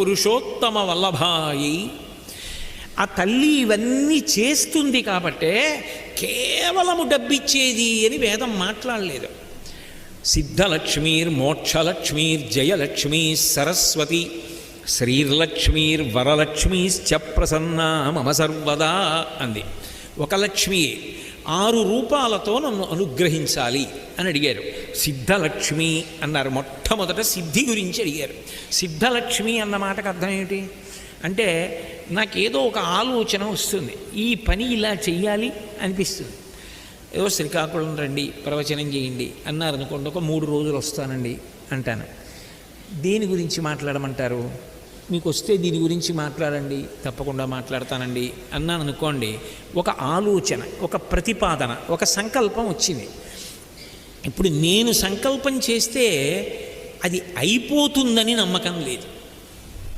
పురుషోత్తమ వల్లభాయి. ఆ తల్లి ఇవన్నీ చేస్తుంది కాబట్టే కేవలము డబ్బిచ్చేది అని వేదం మాట్లాడలేదు. సిద్ధలక్ష్మీర్ మోక్షలక్ష్మీర్ జయలక్ష్మీ సరస్వతి శ్రీర్లక్ష్మీర్ వరలక్ష్మీశ్చ ప్రసన్నా మమ సర్వదా అంది. ఒక లక్ష్మియే ఆరు రూపాలతో నన్ను అనుగ్రహించాలి అని అడిగారు. సిద్ధలక్ష్మి అన్నారు. మొట్టమొదట సిద్ధి గురించి అడిగారు. సిద్ధలక్ష్మి అన్న మాటకు అర్థం ఏమిటి? అంటే నాకేదో ఒక ఆలోచన వస్తుంది. ఈ పని ఇలా చెయ్యాలి అనిపిస్తుంది. ఏదో శ్రీకాకుళం రండి ప్రవచనం చేయండి అన్నారు అనుకోండి ఒక మూడు రోజులు వస్తానండి అంటాను. దేని గురించి మాట్లాడమంటారు? మీకు వస్తే దీని గురించి మాట్లాడండి తప్పకుండా మాట్లాడతానండి అన్నాను అనుకోండి ఒక ఆలోచన ఒక ప్రతిపాదన ఒక సంకల్పం వచ్చింది. ఇప్పుడు నేను సంకల్పం చేస్తే అది అయిపోతుందని నమ్మకం లేదు.